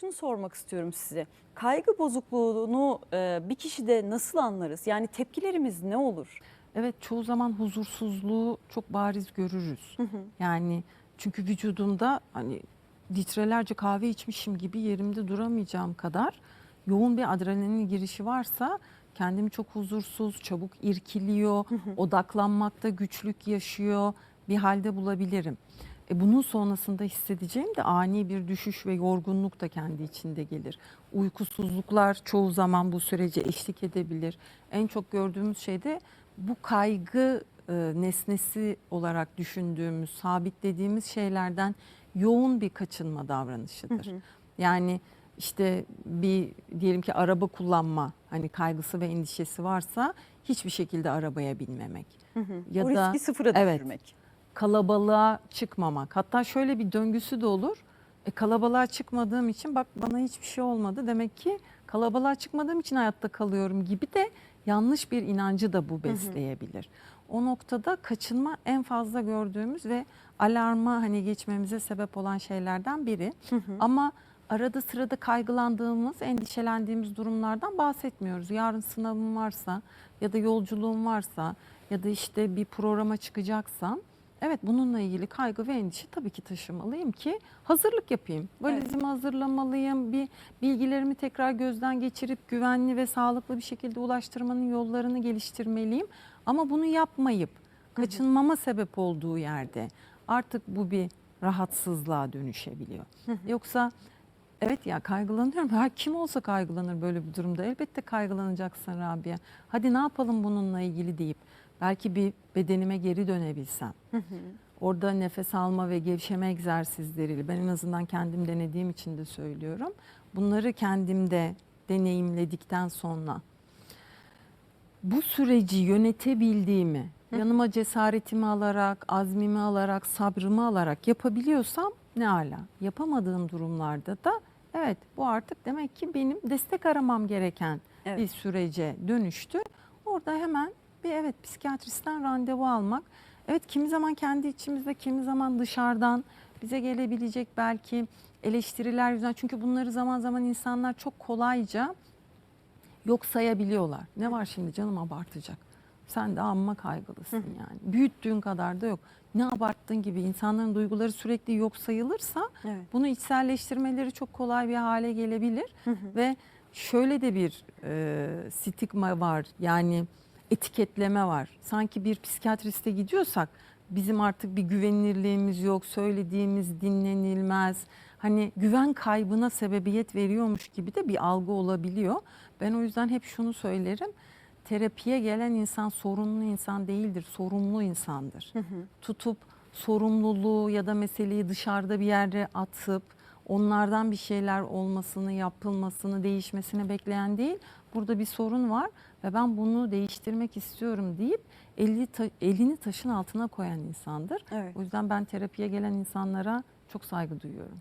şunu sormak istiyorum size. Kaygı bozukluğunu e, bir kişide nasıl anlarız? Yani tepkilerimiz ne olur? Evet çoğu zaman huzursuzluğu çok bariz görürüz. Yani çünkü vücudumda hani litrelerce kahve içmişim gibi yerimde duramayacağım kadar yoğun bir adrenalin girişi varsa kendimi çok huzursuz, çabuk irkiliyor, odaklanmakta güçlük yaşıyor bir halde bulabilirim. E bunun sonrasında hissedeceğim de ani bir düşüş ve yorgunluk da kendi içinde gelir. Uykusuzluklar çoğu zaman bu sürece eşlik edebilir. En çok gördüğümüz şey de bu kaygı e, nesnesi olarak düşündüğümüz, sabitlediğimiz şeylerden yoğun bir kaçınma davranışıdır. Yani işte bir diyelim ki araba kullanma hani kaygısı ve endişesi varsa hiçbir şekilde arabaya binmemek. Ya o da riski sıfıra evet, düşürmek. Kalabalığa çıkmamak. Hatta şöyle bir döngüsü de olur. E, kalabalığa çıkmadığım için bak bana hiçbir şey olmadı. Demek ki kalabalığa çıkmadığım için hayatta kalıyorum gibi de yanlış bir inancı da bu besleyebilir. O noktada kaçınma en fazla gördüğümüz ve alarma hani geçmemize sebep olan şeylerden biri. Ama arada sırada kaygılandığımız, endişelendiğimiz durumlardan bahsetmiyoruz. Yarın sınavım varsa ya da yolculuğum varsa ya da işte bir programa çıkacaksam evet bununla ilgili kaygı ve endişe tabii ki taşımalıyım ki hazırlık yapayım. Valizimi hazırlamalıyım. Bir bilgilerimi tekrar gözden geçirip güvenli ve sağlıklı bir şekilde ulaştırmanın yollarını geliştirmeliyim. Ama bunu yapmayıp kaçınmama sebep olduğu yerde artık bu bir rahatsızlığa dönüşebiliyor. Yoksa Evet ya kaygılanıyorum. Her kim olsa kaygılanır böyle bir durumda. Elbette kaygılanacaksın Rabia. Hadi ne yapalım bununla ilgili deyip belki bir bedenime geri dönebilsem. Orada nefes alma ve gevşeme egzersizleriyle ben en azından kendim denediğim için de söylüyorum. Bunları kendimde deneyimledikten sonra bu süreci yönetebildiğimi, yanıma cesaretimi alarak, azmimi alarak, sabrımı alarak yapabiliyorsam ne ala. Yapamadığım durumlarda da evet bu artık demek ki benim destek aramam gereken Evet. bir sürece dönüştü. Orada hemen bir evet psikiyatristten randevu almak. Evet kimi zaman kendi içimizde, kimi zaman dışarıdan bize gelebilecek belki eleştiriler yüzünden. Çünkü bunları zaman zaman insanlar çok kolayca yok sayabiliyorlar. Ne var şimdi canım abartacak. Sen de amma kaygılısın yani. Büyüttüğün kadar da yok. Ne abarttın gibi insanların duyguları sürekli yok sayılırsa Evet. bunu içselleştirmeleri çok kolay bir hale gelebilir. Ve şöyle de bir e, stigma var yani etiketleme var. Sanki bir psikiyatriste gidiyorsak bizim artık bir güvenilirliğimiz yok, söylediğimiz dinlenilmez. Hani güven kaybına sebebiyet veriyormuş gibi de bir algı olabiliyor. Ben o yüzden hep şunu söylerim. Terapiye gelen insan sorunlu insan değildir, sorumlu insandır. Tutup sorumluluğu ya da meseleyi dışarıda bir yere atıp onlardan bir şeyler olmasını, yapılmasını, değişmesini bekleyen değil. Burada bir sorun var ve ben bunu değiştirmek istiyorum deyip eli ta- elini taşın altına koyan insandır. Evet. O yüzden ben terapiye gelen insanlara çok saygı duyuyorum.